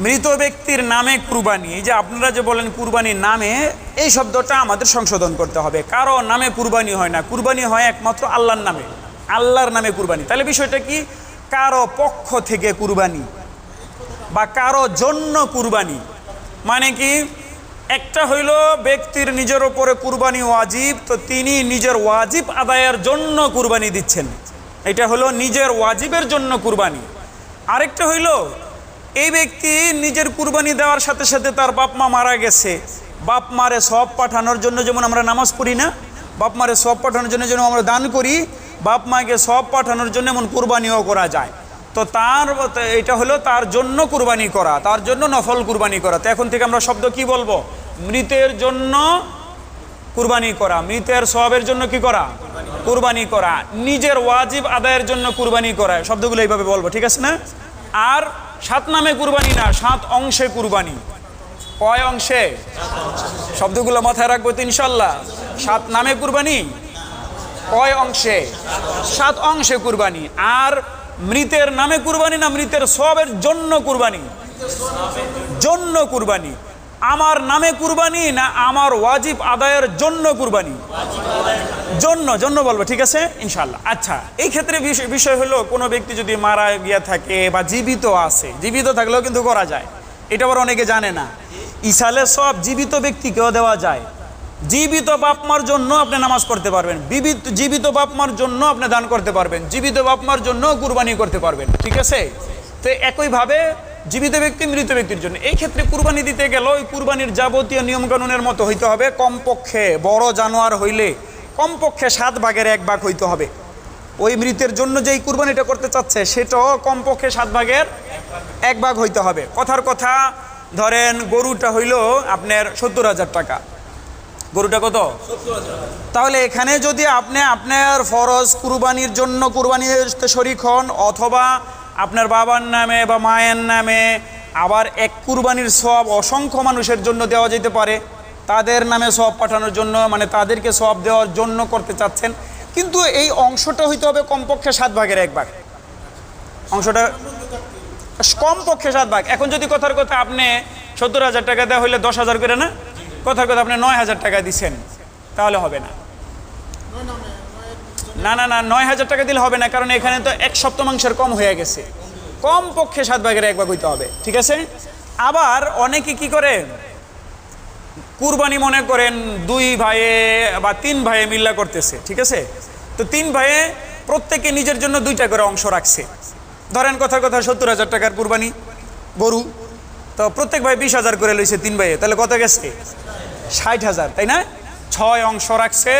মৃত ব্যক্তির নামে কুরবানি। এই যে আপনারা যে বলেন কুরবানির নামে, এই শব্দটা আমাদের সংশোধন করতে হবে। কারও নামে কুরবানি হয় না। কুরবানি হয় একমাত্র আল্লাহর নামে। আল্লাহর নামে কুরবানি। তাহলে বিষয়টা কি? কারও পক্ষ থেকে কুরবানি বা কারও জন্য কুরবানি মানে কি? একটা হইল ব্যক্তির নিজের ওপরে কুরবানি ওয়াজিব, তো তিনি নিজের ওয়াজিব আদায়ের জন্য কুরবানি দিচ্ছেন। এটা হলো নিজের ওয়াজিবের জন্য কুরবানি। আরেকটা হইল এই ব্যক্তি নিজের কুরবানি দেওয়ার সাথে সাথে তার বাপ মা মারা গেছে। বাপ মারে সব পাঠানোর জন্য যেমন আমরা নামাজ পড়ি না, বাপ মারে সব পাঠানোর জন্য যেমন আমরা দান করি, বাপ মাকে সব পাঠানোর জন্য এমন কুরবানিও করা যায়। তো তার এটা হলো তার জন্য কুরবানি করা, তার জন্য নফল কুরবানি করা। তো এখন থেকে আমরা শব্দ কি বলব? মৃতের জন্য কুরবানি করা, মৃতের সবের জন্য কি করা? কুরবানি করা। নিজের ওয়াজিব আদায়ের জন্য কুরবানি করা। শব্দগুলো এইভাবে বলব, ঠিক আছে না? আর সাত নামে কুরবানি না, সাত অংশে কুরবানি। কয় অংশে? শব্দগুলো মাথায় রাখব তো ইনশাল্লাহ। সাত নামে কুরবানি, কয় অংশে? সাত অংশে কুরবানি। আর মৃতের নামে কুরবানি না, মৃতের সবের জন্য কুরবানি? জন্য কুরবানি। আমার নামে কুরবানি না আমার ওয়াজিব আদায়ের জন্য কুরবানি? জন্য জন্য বলব, ঠিক আছে? ইনশাল্লাহ আচ্ছা এই ক্ষেত্রে বিষয় হলো, কোনো ব্যক্তি যদি মারা গিয়া থাকে বা জীবিত আছে, জীবিত থাকলেও কিন্তু করা যায়। এটা আবার অনেকে জানে না। ইসালে সব জীবিত ব্যক্তিকেও দেওয়া যায়। জীবিত বাপমার জন্য আপনি নামাজ পড়তে পারবেন। বিবিত জীবিত বাপমার জন্য আপনি দান করতে পারবেন। জীবিত বাপমার জন্য কুরবানি করতে পারবেন। ঠিক আছে? তো একইভাবে জীবিত ব্যক্তি, মৃত ব্যক্তির জন্য। এই ক্ষেত্রে কুরবানি দিতে গেল ওই কুরবানির যাবতীয় নিয়মকানুনের মতো হইতে হবে। কমপক্ষে বড় জানোয়ার হইলে কমপক্ষে সাত ভাগের এক ভাগ হইতে হবে। ওই মৃতের জন্য যেই কুরবানিটা করতে চাচ্ছে, সেটাও কমপক্ষে সাত ভাগের এক ভাগ হইতে হবে। কথার কথা, ধরেন গরুটা হইল আপনার সত্তর হাজার টাকা। গরুটা কত? তাহলে এখানে যদি আপনি আপনার ফরজ কুরবানির জন্য কুরবানিতে শরিক হন, অথবা আপনার বাবার নামে বা মায়ের নামে আবার এক কুরবানির সব অসংখ্য মানুষের জন্য দেওয়া যেতে পারে। তাদের নামে সব পাঠানোর জন্য মানে তাদেরকে সব দেওয়ার জন্য করতে চাচ্ছেন। কিন্তু এই অংশটা হইতে হবে কমপক্ষে সাত ভাগের এক ভাগ। অংশটা কমপক্ষে সাত ভাগ। এখন যদি কথার কথা আপনি সত্তর হাজার টাকা দেওয়া হইলে দশ হাজার করে না? কথার কথা আপনি নয় হাজার টাকা দিচ্ছেন তাহলে হবে না। না না না, নয় হাজার টাকা দিলে হবে না, কারণ এখানে তো এক সপ্তমাংশের কম হয়ে গেছে। কম পক্ষে সাত ভাগের এক ভাগ হইতে হবে, ঠিক আছে? আবার অনেকে কি করে? কুরবানি মনে করেন দুই ভাইয়ে বা তিন ভাইয়ে মিল্লা করতেছে, ঠিক আছে? তো তিন ভাইয়ে প্রত্যেকে নিজের জন্য দুইটা করে অংশ রাখছে। ধরেন কথার কথা, সত্তর হাজার টাকার কুরবানি, গরু। তো প্রত্যেক ভাই বিশ হাজার করে লইছে তিন ভাইয়ে, তাহলে কত গেছে? ষাট হাজার, তাই না? ছয় অংশ রাখছে,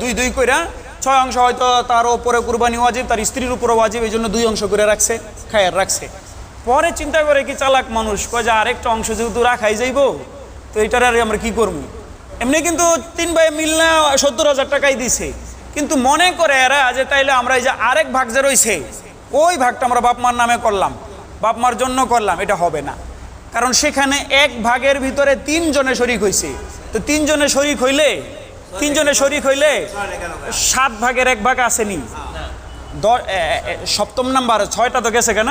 দুই দুই কইরা ছয় অংশ হয়তো তার ওপরে কুরবানি ওয়াজিব, তার স্ত্রীর উপরে ওয়াজিব, এই জন্য দুই অংশ করে রাখছে, খায়ার রাখছে। পরে চিন্তা করে কি চালাক মানুষ, কয় যে আরেকটা অংশ যেহেতু রাখাই যাইব, তো এটার আর আমরা কি করব? এমনি কিন্তু তিন ভাই মিলনা সত্তর হাজার টাকাই দিছে। কিন্তু মনে করে এরা যে তাইলে আমরা এই যে আরেক ভাগ যে রয়েছে ওই ভাগটা আমরা বাপ মার নামে করলাম, বাপ মার জন্য করলাম, এটা হবে না। কারণ সেখানে এক ভাগের ভিতরে তিনজনে শরিক হয়েছে তো তিনজনে শরিক হইলে তিনজনে শরিক হইলে সাত ভাগের এক ভাগ আসেনি। সপ্তম নাম্বার, ছয়টা তো গেছে কেন?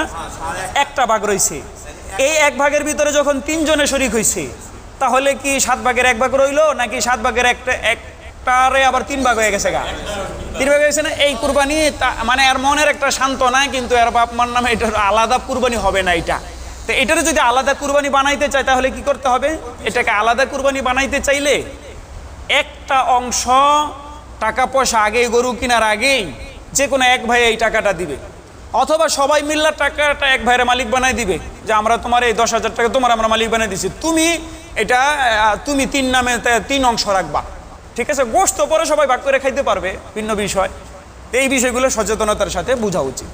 একটা ভাগ রয়েছে এই এক ভাগের ভিতরে যখন তিনজনে শরিক হয়েছে তাহলে কি সাত ভাগের এক ভাগ রইল, নাকি সাত ভাগের একটা, একটারে আবার তিন ভাগ হয়ে গেছে গা? তিন ভাগ হয়েছে না? এই কুরবানি মানে এর মনের একটা শান্ত সান্ত্বনা, কিন্তু এর বাপ মার নামে এটার আলাদা কুরবানি হবে না এটা। তো এটারে যদি আলাদা কুরবানি বানাইতে চায়, তাহলে কি করতে হবে? এটাকে আলাদা কুরবানি বানাইতে চাইলে একটা অংশ টাকা পয়সা আগেই গরু কেনার আগেই যে কোনো এক ভাই এই টাকাটা দিবে। অথবা সবাই মিল্লা টাকাটা এক ভাইয়ের মালিক বানাই দিবে যে, আমরা তোমার এই দশ হাজার টাকা তোমার আমরা মালিক বানাই দিছি। তুমি এটা তুমি তিন নামে তিন অংশ রাখবা। ঠিক আছে? গোষ্ঠ পরে সবাই ভাগ করে খাইতে পারবে, ভিন্ন বিষয়। এই বিষয়গুলো সচেতনতার সাথে বোঝা উচিত।